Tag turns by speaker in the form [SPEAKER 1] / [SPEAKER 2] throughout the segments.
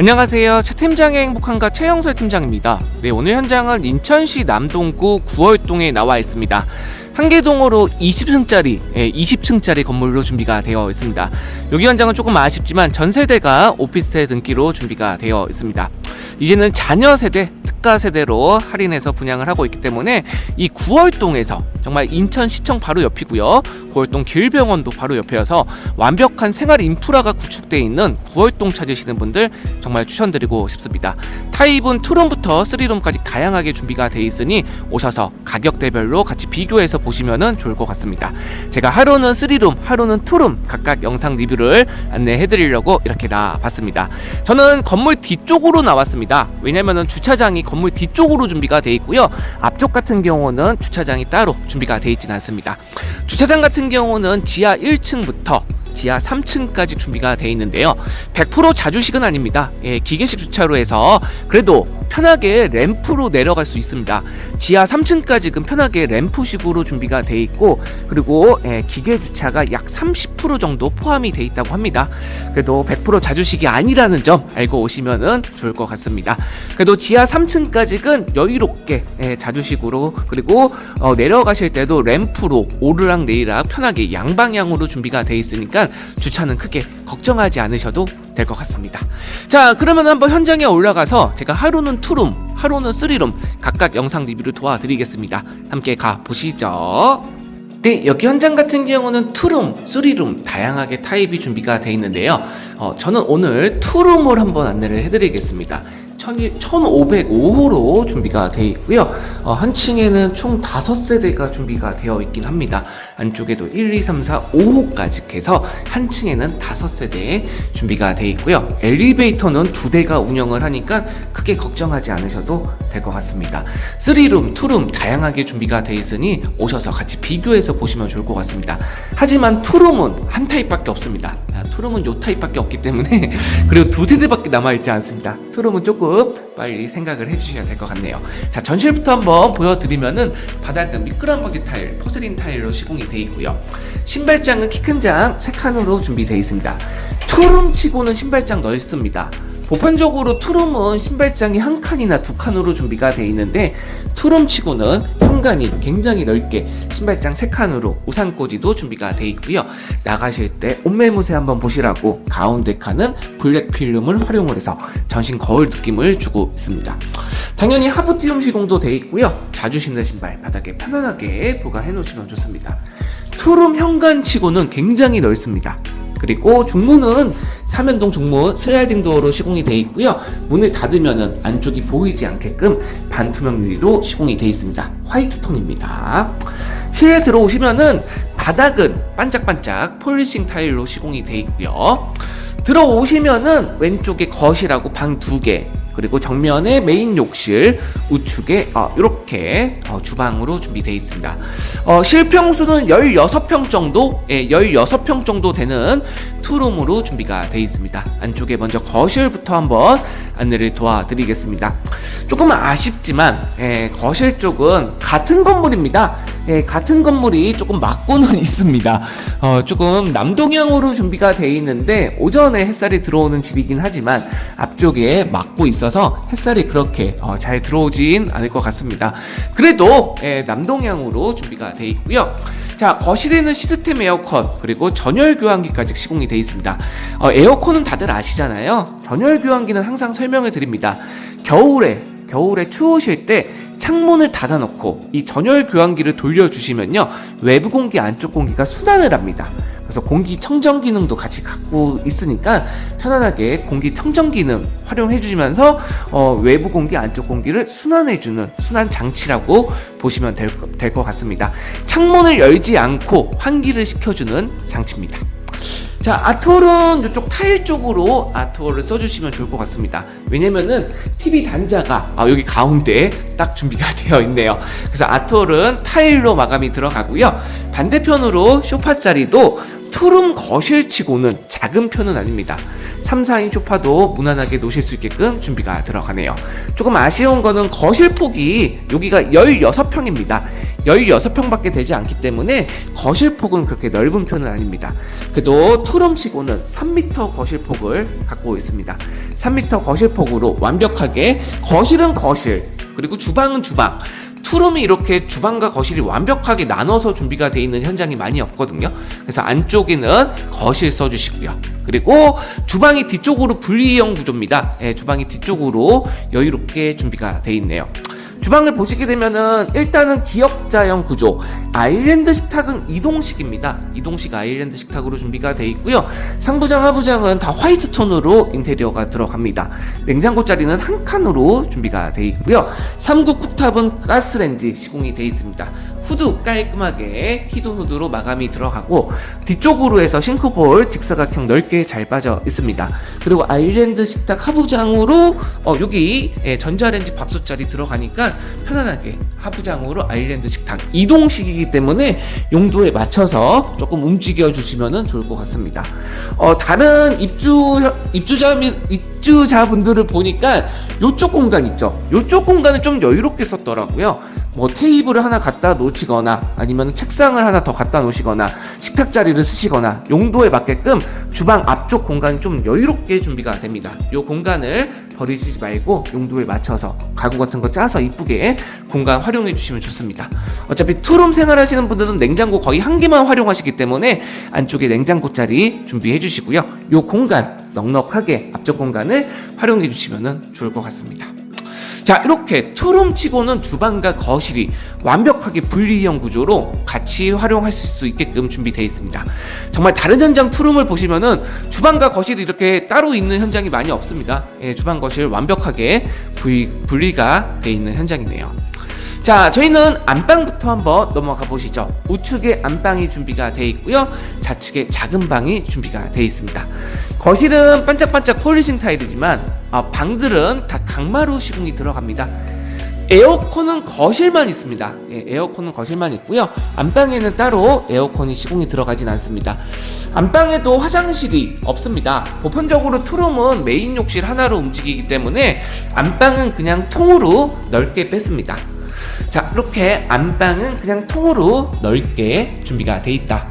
[SPEAKER 1] 안녕하세요. 최 팀장의 행복한가 최영설 팀장입니다. 네, 오늘 현장은 인천시 남동구 구월동에 나와 있습니다. 한개동으로 20층짜리, 예, 20층짜리 건물로 준비가 되어 있습니다. 여기 현장은 조금 아쉽지만 전 세대가 오피스텔 등기로 준비가 되어 있습니다. 이제는 자녀 세대, 특가 세대로 할인해서 분양을 하고 있기 때문에 이 구월동에서 정말 인천 시청 바로 옆이고요. 구월동 길병원도 바로 옆이어서 완벽한 생활 인프라가 구축되어 있는 구월동 찾으시는 분들 정말 추천드리고 싶습니다. 타입은 투룸부터 쓰리룸까지 다양하게 준비가 되어 있으니 오셔서 가격대별로 같이 비교해서 보시면 좋을 것 같습니다. 제가 하루는 쓰리룸, 하루는 투룸 각각 영상 리뷰를 안내해 드리려고 이렇게 나와봤습니다. 저는 건물 뒤쪽으로 나 왔습니다. 왜냐면은 주차장이 건물 뒤쪽으로 준비가 되어 있고요. 앞쪽 같은 경우는 주차장이 따로 준비가 되어 있지는 않습니다. 주차장 같은 경우는 지하 1층부터 지하 3층까지 준비가 되어 있는데요. 100% 자주식은 아닙니다. 예, 기계식 주차로 해서 그래도 편하게 램프로 내려갈 수 있습니다. 지하 3층까지는 편하게 램프식으로 준비가 되어 있고 그리고 예, 기계 주차가 약 30% 정도 포함이 되어 있다고 합니다. 그래도 100% 자주식이 아니라는 점 알고 오시면 좋을 것 같습니다. 그래도 지하 3층까지는 여유롭게 예, 자주식으로 그리고 어, 내려가실 때도 램프로 오르락 내리락 편하게 양방향으로 준비가 되어 있으니까 주차는 크게 걱정하지 않으셔도 될 것 같습니다. 자, 그러면 한번 현장에 올라가서 제가 하루는 투룸, 하루는 쓰리룸 각각 영상 리뷰를 도와드리겠습니다. 함께 가 보시죠. 네, 여기 현장 같은 경우는 투룸, 쓰리룸 다양하게 타입이 준비가 되어 있는데요. 어, 저는 오늘 투룸을 한번 안내를 해드리겠습니다. 1505호로 준비가 되어 있고요. 어, 한 층에는 총 5세대가 준비가 되어 있긴 합니다. 안쪽에도 1, 2, 3, 4, 5호까지 해서 한 층에는 5세대 준비가 되어 있고요. 엘리베이터는 두 대가 운영을 하니까 크게 걱정하지 않으셔도 될 것 같습니다. 3룸, 2룸 다양하게 준비가 되어 있으니 오셔서 같이 비교해서 보시면 좋을 것 같습니다. 하지만 2룸은 한 타입밖에 없습니다. 아, 투룸은 요 타입밖에 없기 때문에 그리고 두 세대밖에 남아있지 않습니다. 투룸은 조금 빨리 생각을 해주셔야 될 것 같네요. 자 전실부터 한번 보여드리면은 바닥은 미끄럼방지 타일, 포세린 타일로 시공이 되어 있고요. 신발장은 키 큰 장 3칸으로 준비되어 있습니다. 투룸 치고는 신발장 넓습니다. 보편적으로 투룸은 신발장이 한 칸이나 두 칸으로 준비가 되어 있는데 투룸치고는 현관이 굉장히 넓게 신발장 세 칸으로 우산꽂이도 준비가 되어 있고요. 나가실 때 옷매무새 한번 보시라고 가운데 칸은 블랙 필름을 활용을 해서 전신 거울 느낌을 주고 있습니다. 당연히 하부티움 시공도 되어 있고요. 자주 신는 신발 바닥에 편안하게 보관해 놓으시면 좋습니다. 투룸 현관치고는 굉장히 넓습니다. 그리고 중문은 삼연동 중문 슬라이딩 도어로 시공이 되어 있고요. 문을 닫으면은 안쪽이 보이지 않게끔 반투명 유리로 시공이 되어 있습니다. 화이트 톤입니다. 실내 들어오시면은 바닥은 반짝반짝 폴리싱 타일로 시공이 되어 있고요. 들어오시면은 왼쪽에 거실하고 방 두 개, 그리고 정면에 메인 욕실, 우측에 어, 이렇게 어, 주방으로 준비되어 있습니다. 어, 실평수는 16평 정도, 예, 16평 정도 되는 투룸으로 준비가 되어 있습니다. 안쪽에 먼저 거실부터 한번 안내를 도와드리겠습니다. 조금 아쉽지만 예, 거실 쪽은 같은 건물입니다. 예, 같은 건물이 조금 막고는 있습니다. 어, 조금 남동향으로 준비가 되어 있는데 오전에 햇살이 들어오는 집이긴 하지만 앞쪽에 막고 있어서 햇살이 그렇게 어, 잘 들어오진 않을 것 같습니다. 그래도 예, 남동향으로 준비가 되어 있고요. 자 거실에는 시스템 에어컨 그리고 전열 교환기까지 시공이 되어 있습니다. 어, 에어컨은 다들 아시잖아요. 전열 교환기는 항상 설명을 드립니다. 겨울에 겨울에 추우실 때 창문을 닫아놓고 이 전열 교환기를 돌려주시면요 외부 공기 안쪽 공기가 순환을 합니다. 그래서 공기 청정 기능도 같이 갖고 있으니까 편안하게 공기 청정 기능 활용해 주시면서 어, 외부 공기 안쪽 공기를 순환해 주는 순환 장치라고 보시면 될 것 같습니다. 창문을 열지 않고 환기를 시켜주는 장치입니다. 자, 아트홀은 이쪽 타일 쪽으로 아트홀을 써주시면 좋을 것 같습니다. 왜냐면은 TV 단자가 아, 여기 가운데 딱 준비가 되어 있네요. 그래서 아트홀은 타일로 마감이 들어가고요. 반대편으로 쇼파 자리도 투룸 거실치고는 작은 편은 아닙니다. 3, 4인 소파도 무난하게 놓으실 수 있게끔 준비가 들어가네요. 조금 아쉬운 거는 거실 폭이 여기가 16평입니다. 16평밖에 되지 않기 때문에 거실 폭은 그렇게 넓은 편은 아닙니다. 그래도 투룸치고는 3m 거실 폭을 갖고 있습니다. 3m 거실 폭으로 완벽하게 거실은 거실 그리고 주방은 주방 투룸이 이렇게 주방과 거실이 완벽하게 나눠서 준비가 되어 있는 현장이 많이 없거든요. 그래서 안쪽에는 거실 써주시고요. 그리고 주방이 뒤쪽으로 분리형 구조입니다. 예, 주방이 뒤쪽으로 여유롭게 준비가 되어 있네요. 주방을 보시게 되면은 일단은 기역자형 구조 아일랜드 식탁은 이동식입니다. 이동식 아일랜드 식탁으로 준비가 되어 있고요. 상부장 하부장은 다 화이트 톤으로 인테리어가 들어갑니다. 냉장고 자리는 한 칸으로 준비가 되어 있고요. 3구 쿡탑은 가스렌지 시공이 되어 있습니다 후드 깔끔하게 히든 후드로 마감이 들어가고 뒤쪽으로 해서 싱크볼 직사각형 넓게 잘 빠져 있습니다. 그리고 아일랜드 식탁 하부장으로 어, 여기 예, 전자레인지 밥솥 자리 들어가니까 편안하게 하부장으로 아일랜드 식탁 이동식이기 때문에 용도에 맞춰서 조금 움직여 주시면 좋을 것 같습니다. 어, 다른 입주 입주자 및 입주자분들을 보니까 이쪽 공간 있죠. 이쪽 공간을 좀 여유롭게 썼더라고요. 뭐 테이블을 하나 갖다 놓으시거나 아니면 책상을 하나 더 갖다 놓으시거나 식탁 자리를 쓰시거나 용도에 맞게끔 주방 앞쪽 공간이 좀 여유롭게 준비가 됩니다. 이 공간을 버리시지 말고 용도에 맞춰서 가구 같은 거 짜서 이쁘게 공간 활용해 주시면 좋습니다. 어차피 투룸 생활하시는 분들은 냉장고 거의 한 개만 활용하시기 때문에 안쪽에 냉장고 자리 준비해 주시고요. 이 공간 넉넉하게 앞쪽 공간을 활용해 주시면 좋을 것 같습니다. 자 이렇게 투룸 치고는 주방과 거실이 완벽하게 분리형 구조로 같이 활용할 수 있게끔 준비되어 있습니다. 정말 다른 현장 투룸을 보시면은 주방과 거실이 이렇게 따로 있는 현장이 많이 없습니다. 예, 주방 거실 완벽하게 분리, 분리가 되어 있는 현장이네요 자, 저희는 안방부터 한번 넘어가 보시죠. 우측에 안방이 준비가 되어 있고요. 좌측에 작은 방이 준비가 되어 있습니다. 거실은 반짝반짝 폴리싱 타일이지만 어, 방들은 다 강마루 시공이 들어갑니다. 에어컨은 거실만 있습니다. 예, 에어컨은 거실만 있고요. 안방에는 따로 에어컨이 시공이 들어가진 않습니다. 안방에도 화장실이 없습니다. 보편적으로 투룸은 메인 욕실 하나로 움직이기 때문에 안방은 그냥 통으로 넓게 뺐습니다. 자, 이렇게 안방은 그냥 통으로 넓게 준비가 돼 있다.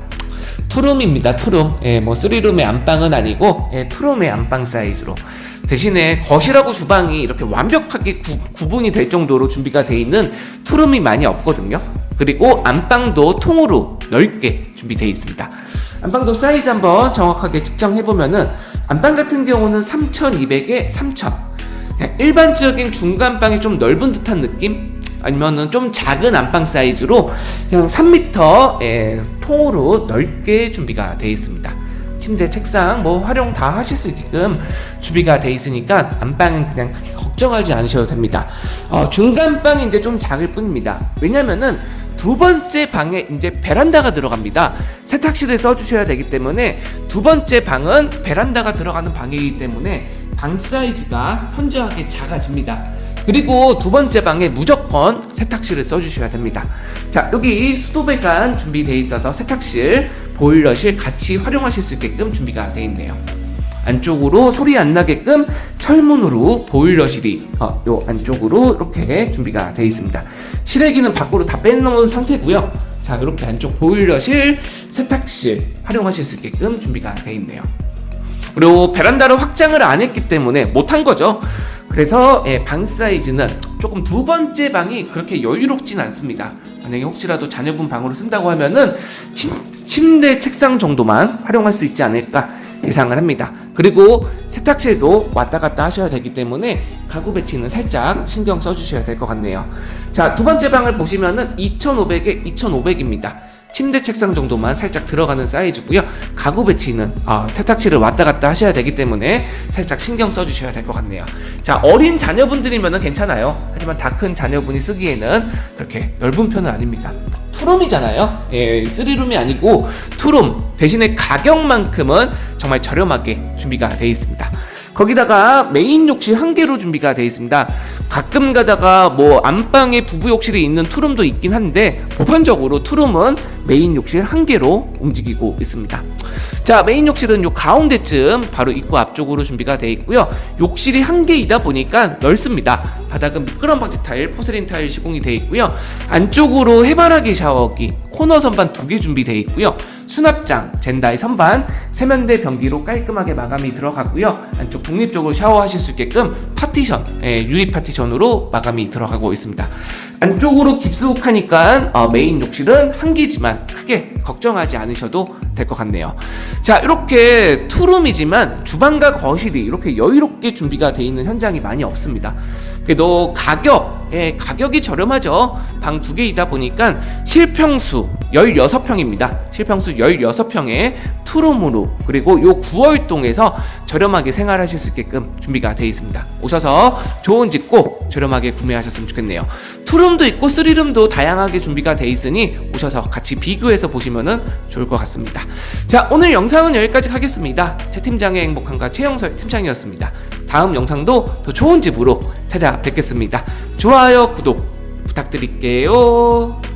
[SPEAKER 1] 투룸입니다, 투룸. 예, 뭐, 쓰리룸의 안방은 아니고, 예, 투룸의 안방 사이즈로. 대신에 거실하고 주방이 이렇게 완벽하게 구, 분이 될 정도로 준비가 돼 있는 투룸이 많이 없거든요. 그리고 안방도 통으로 넓게 준비되어 있습니다. 안방도 사이즈 한번 정확하게 측정해 보면은 안방 같은 경우는 3,200에 3,000. 일반적인 중간방이 좀 넓은 듯한 느낌? 아니면은 좀 작은 안방 사이즈로 그냥 3m 의 통으로 넓게 준비가 되어 있습니다. 침대, 책상 뭐 활용 다 하실 수 있게끔 준비가 되어 있으니까 안방은 그냥 크게 걱정하지 않으셔도 됩니다. 어, 중간 방이 이제 좀 작을 뿐입니다. 왜냐면은 두 번째 방에 이제 베란다가 들어갑니다. 세탁실을 써주셔야 되기 때문에 두 번째 방은 베란다가 들어가는 방이기 때문에 방 사이즈가 현저하게 작아집니다. 그리고 두 번째 방에 무조건 세탁실을 써주셔야 됩니다. 자, 여기 수도배관 준비되어 있어서 세탁실, 보일러실 같이 활용하실 수 있게끔 준비가 되어 있네요. 안쪽으로 소리 안 나게끔 철문으로 보일러실이 어, 요 안쪽으로 이렇게 준비가 되어 있습니다. 실외기는 밖으로 다 빼놓은 상태고요. 자, 이렇게 안쪽 보일러실, 세탁실 활용하실 수 있게끔 준비가 되어 있네요. 그리고 베란다를 확장을 안 했기 때문에 못한 거죠. 그래서 예, 방 사이즈는 조금 두 번째 방이 그렇게 여유롭진 않습니다. 만약에 혹시라도 자녀분 방으로 쓴다고 하면은 침, 침대 책상 정도만 활용할 수 있지 않을까 예상을 합니다. 그리고 세탁실도 왔다 갔다 하셔야 되기 때문에 가구 배치는 살짝 신경 써주셔야 될 것 같네요. 자, 두 번째 방을 보시면은 2500에 2500입니다. 침대 책상 정도만 살짝 들어가는 사이즈고요. 가구 배치는 어, 세탁실을 왔다 갔다 하셔야 되기 때문에 살짝 신경 써주셔야 될 것 같네요. 자 어린 자녀분들이면 괜찮아요. 하지만 다 큰 자녀분이 쓰기에는 그렇게 넓은 편은 아닙니다. 투룸이잖아요. 예, 쓰리룸이 아니고 투룸 대신에 가격만큼은 정말 저렴하게 준비가 되어 있습니다. 거기다가 메인 욕실 한 개로 준비가 되어 있습니다. 가끔 가다가 뭐 안방에 부부 욕실이 있는 투룸도 있긴 한데 보편적으로 투룸은 메인 욕실 한 개로 움직이고 있습니다. 자, 메인 욕실은 요 가운데쯤 바로 입구 앞쪽으로 준비가 되어 있고요. 욕실이 한 개이다 보니까 넓습니다. 바닥은 미끄럼 방지 타일, 포세린 타일 시공이 되어 있고요. 안쪽으로 해바라기 샤워기, 코너 선반 두 개 준비되어 있고요. 수납장, 젠다이 선반, 세면대 변기로 깔끔하게 마감이 들어가고요. 안쪽 독립적으로 샤워하실 수 있게끔 파티션, 예, 유리 파티션으로 마감이 들어가고 있습니다. 안쪽으로 깊숙하니까 어, 메인 욕실은 한 개지만 크게 걱정하지 않으셔도 될 것 같네요. 자, 이렇게 투룸이지만 주방과 거실이 이렇게 여유롭게 준비가 되어 있는 현장이 많이 없습니다. 그래도 가격, 예, 가격이 저렴하죠. 방 두 개이다 보니까 실평수 16평입니다. 실평수 16평에 투룸으로 그리고 요 9월동에서 저렴하게 생활하실 수 있게끔 준비가 되어 있습니다. 오셔서 좋은 집 꼭 저렴하게 구매하셨으면 좋겠네요. 투룸도 있고 쓰리룸도 다양하게 준비가 되어 있으니 오셔서 같이 비교해서 보시면은 좋을 것 같습니다. 자, 오늘 영상은 여기까지 하겠습니다. 채 팀장의 행복한가 최영설 팀장이었습니다. 다음 영상도 더 좋은 집으로 찾아뵙겠습니다. 좋아요, 구독 부탁드릴게요.